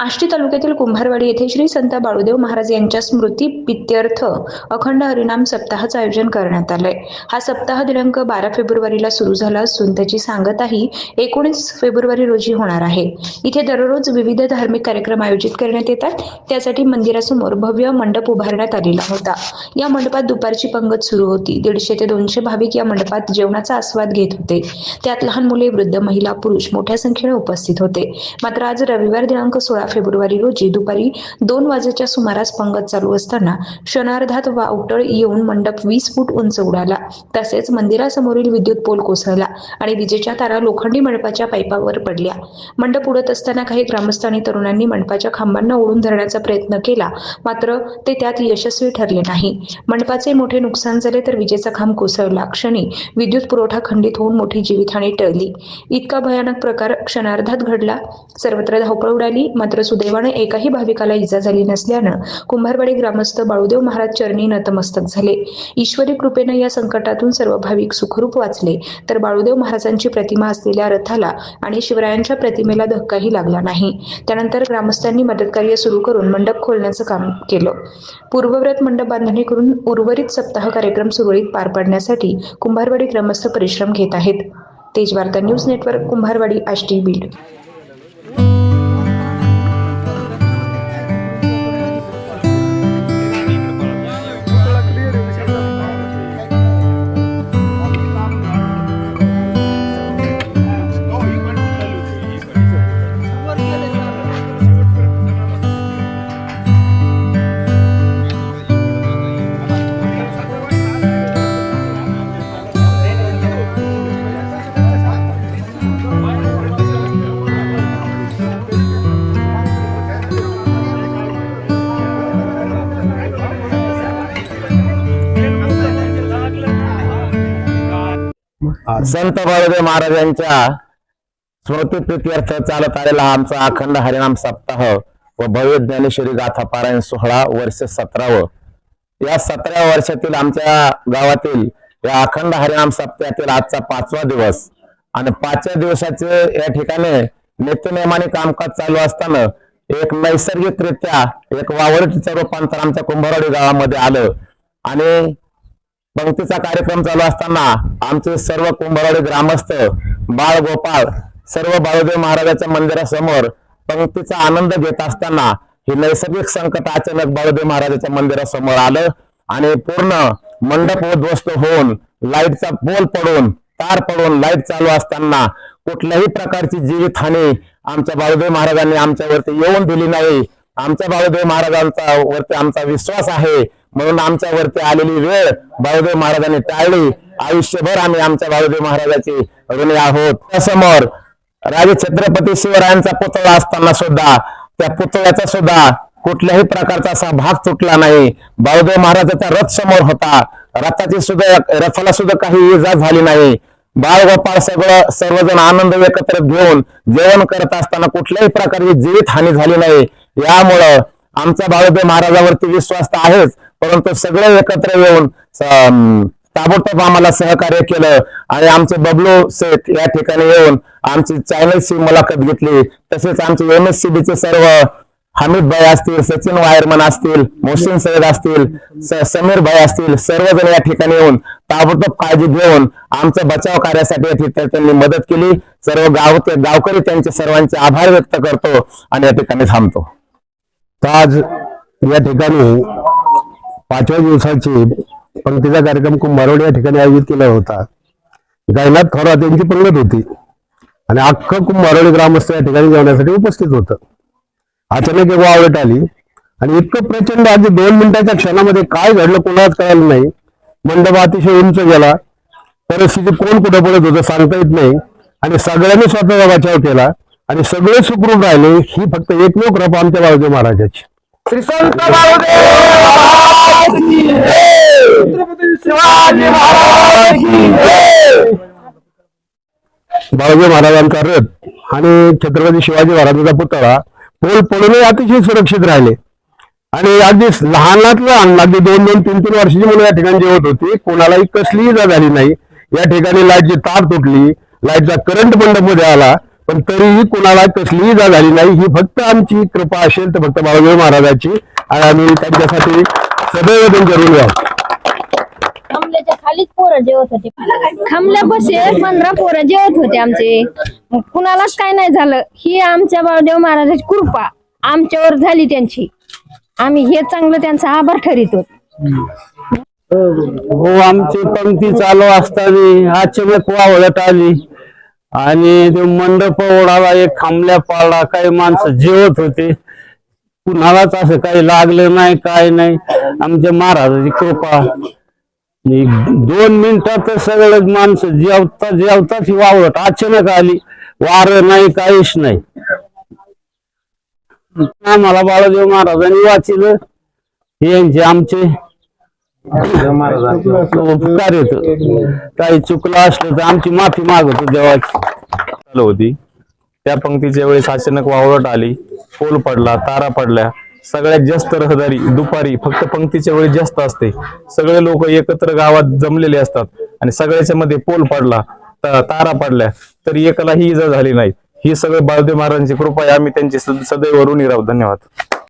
आष्टी तालुक्यातील कुंभारवाडी येथे श्री संत बाळूदेव महाराज यांच्या स्मृती पित्यर्थ अखंड हरिनाम सप्ताहाचं आयोजन करण्यात आलंय. हा सप्ताह दिनांक बारा फेब्रुवारीला सुरू झाला असून त्याची सांगताही एकोणीस फेब्रुवारी रोजी होणार आहे. इथे दररोज विविध धार्मिक कार्यक्रम आयोजित करण्यात येतात. त्यासाठी मंदिरासमोर भव्य मंडप उभारण्यात आलेला होता. या मंडपात दुपारची पंगत सुरू होती. दीडशे ते दोनशे भाविक या मंडपात जेवणाचा आस्वाद घेत होते. त्यात लहान मुले वृद्ध महिला पुरुष मोठ्या संख्येने उपस्थित होते. मात्र आज रविवार दिनांक सोळा सोळा फेब्रुवारी रोजी दुपारी दोन वाजेच्या सुमारास पंगत चालू असताना क्षणार्धात वावटळ येऊन मंडप वीस फूट उंच उडाला. तसेच मंदिरासमोरील विद्युत पोल कोसळला आणि विजेच्या तारा लोखंडी मंडपाच्या पाईपावर पडल्या. मंडप उडत असताना काही ग्रामस्थ आणि तरुणांनी मंडपाच्या खांबांना ओढून धरण्याचा प्रयत्न केला मात्र ते त्यात यशस्वी ठरले नाही. मंडपाचे मोठे नुकसान झाले तर विजेचा खांब कोसळला. क्षणी विद्युत पुरवठा खंडित होऊन मोठी जीवितहानी टळली. इतका भयानक प्रकार क्षणार्धात घडला. सर्वत्र धावपळ उडाली मात्र सुदैवाने एकाही भाविकाला इजा झाली नसल्यानं कुंभारवाडी ग्रामस्थ बाळूदेव महाराज चरणी नतमस्तक झाले. ईश्वरी कृपेनं या संकटातून सर्व भाविक सुखरूप वाचले. तर बाळूदेव महाराजांची प्रतिमा असलेल्या रथाला आणि शिवरायांच्या प्रतिमेला धक्काही लागला नाही. त्यानंतर ग्रामस्थांनी मदतकार्य सुरू करून मंडप खोलण्याचं काम केलं. पूर्वव्रत मंडप बांधणी करून उर्वरित सप्ताह कार्यक्रम सुरळीत पार पाडण्यासाठी कुंभारवाडी ग्रामस्थ परिश्रम घेत आहेत. Tejvarta news network Kumbharwadi Ashti Beed. संत बाळूदेव महाराजांच्या स्मृतीप्रित्यर्थ चालत आलेला आमचा अखंड हरिनाम सप्ताह व भव्य ज्ञानेश्वरी गाथा पारायण सोहळा वर्ष सतरावं. या सतराव्या वर्षातील आमच्या गावातील या अखंड हरिनाम सप्ताहातील आजचा पाचवा दिवस आणि पाचव्या दिवसाचे या ठिकाणी नित्यनियमाने कामकाज चालू असताना एक नैसर्गिकरित्या एक वावरटीचं रूपांतर आमच्या कुंभारवाडी गावामध्ये आलं. आणि पंक्तीचा कार्यक्रम चालू असताना आमचे सर्व कुंभरवाडी ग्रामस्थ बाळ गोपाळ सर्व बाळूदेव महाराजाच्या मंदिरासमोर पंक्तीचा आनंद घेत असताना हे नैसर्गिक संकट अचानक बाळूदेव महाराजाच्या मंदिरासमोर आलं आणि पूर्ण मंडप उद्ध्वस्त होऊन लाईटचा पोल पडून तार पडून लाइट चालू असताना कुठल्याही प्रकारची जीवितहानी आमच्या बाळूदेव महाराजांनी आमच्यावरती येऊन दिली नाही. आमच्या बाळूदेव महाराजांचा वरती आमचा विश्वास आहे. म्हणून आमच्यावरती आलेली वेळ बाळूदेव महाराजांनी टाळली. आयुष्यभर आम्ही आमच्या बाळूदेव महाराजाचे ऋणी आहोत. त्यासमोर राजे छत्रपती शिवरायांचा पुतळा असताना सुद्धा त्या पुतळ्याचा सुद्धा कुठल्याही प्रकारचा असा भाग तुटला नाही. बाळूदेव महाराजाचा रथ समोर होता. रथाची सुद्धा रथाला सुद्धा काही इजा झाली नाही. बाळगोपाळ सगळं सर्वजण आनंद एकत्र घेऊन जेवण करत असताना कुठल्याही प्रकारची जीवित हानी झाली नाही. यामुळं आमचा बाळूदेव महाराजावरती विश्वास तर आहेच परंतु सगळे एकत्र येऊन ताबडतोब आम्हाला सहकार्य केलं आणि आमचे बबलू सेठ या ठिकाणी येऊन आमची चॅनलची मुलाखत घेतली. तसेच आमचे एम एस सी चे सर्व हमीद भाई असतील सचिन वायरमन असतील मोहसिन सैद असतील स- समीर भाई असतील सर्वजण या ठिकाणी येऊन ताबडतोब काळजी घेऊन आमच्या बचाव कार्यासाठी या ठिकाणी त्यांनी मदत केली. सर्व गाव गावकरी त्यांचे सर्वांचे आभार व्यक्त करतो आणि या ठिकाणी थांबतो. आज या ठिकाणी पाचव्या दिवसाची पंक्तीचा कार्यक्रम कुंभारवाडी या ठिकाणी आयोजित केला होता. गायनाथ थोरात यांची पंगत होती. आणि अख्खं कुंभारवाडी ग्रामस्थ या ठिकाणी जेवण्यासाठी उपस्थित होतं. अचानक एक आवडत आली. आणि इतकं प्रचंड आधी दोन मिनिटाच्या क्षणामध्ये काय घडलं कोणाच कळालं नाही. मंडप अतिशय उंच गेला. परिस्थिती कोण कुठं पडत होतं सांगता येत नाही. आणि सगळ्यांनी स्वतःचा बचाव केला. आणि सगळे सुखरूप राहिले. ही फक्त एकमेव कृपा आमच्या बाळूदेव महाराजाची. बाळाजी महाराजांचा रथ आणि छत्रपती शिवाजी महाराजांचा पुतळा पोल पडूनही अतिशय सुरक्षित राहिले. आणि अगदी लहानात लहान अगदी दोन दोन तीन तीन वर्षाची मुलं या ठिकाणी जेवत होती. कोणालाही कसलीही इजा झाली नाही. या ठिकाणी लाईटची तार तुटली. लाईटचा करंट मंडपमध्ये आला. पण तरीही कुणाला कसलीही इजा झाली नाही. ही फक्त आमची कृपा असेल तर फक्त बाळादेव महाराजाची. आणि आम्ही त्यांच्यासाठी सदैव त्यांच्या ऋणी आहोत खांबल्याच्या खालीच पोरं जेवत होते. खांबल्यापाशी पंधरा पोरं जेवत होते आमचे. मग कुणालाच काय नाही झालं. ही आमच्या बाळदेव महाराजाची कृपा. आमच्यावर झाली त्यांची. आम्ही हे चांगलं त्यांचा आभार ठरितो हो आमची पंक्ती चालू असताना अचानक वावळत आली. आणि ते मंडप ओढाला एक खांबल्या पाळला काही माणसं जेवत होते. कुणालाच असं काही लागलं नाही काय नाही. आमच्या महाराजाची कृपा. दोन मिनिटात सगळं माणसं जेवता जेवताच ही अचानक आली. वार नाही काहीच नाही. आम्हाला बाळादेव महाराजांनी वाचिलं. यांचे आमचे उपकार येत. काही चुकलं असलं तर आमची माफी मागतो देवाची. चालू होती. त्या पंक्तीच्या वेळेस अचानक वावळट आली. पोल पडला तारा पडल्या. सगळ्यात जास्त रहदारी दुपारी फक्त पंक्तीच्या वेळी जास्त असते. सगळे लोक एकत्र गावात जमलेले असतात आणि सगळ्याच्या मध्ये पोल पडला तारा पडल्या. तरी एकालाही इजा झाली नाही. ही सगळं बाळदेव महाराजांची कृपा आहे. आम्ही त्यांची सद- सदैव ऋणी राहू. धन्यवाद.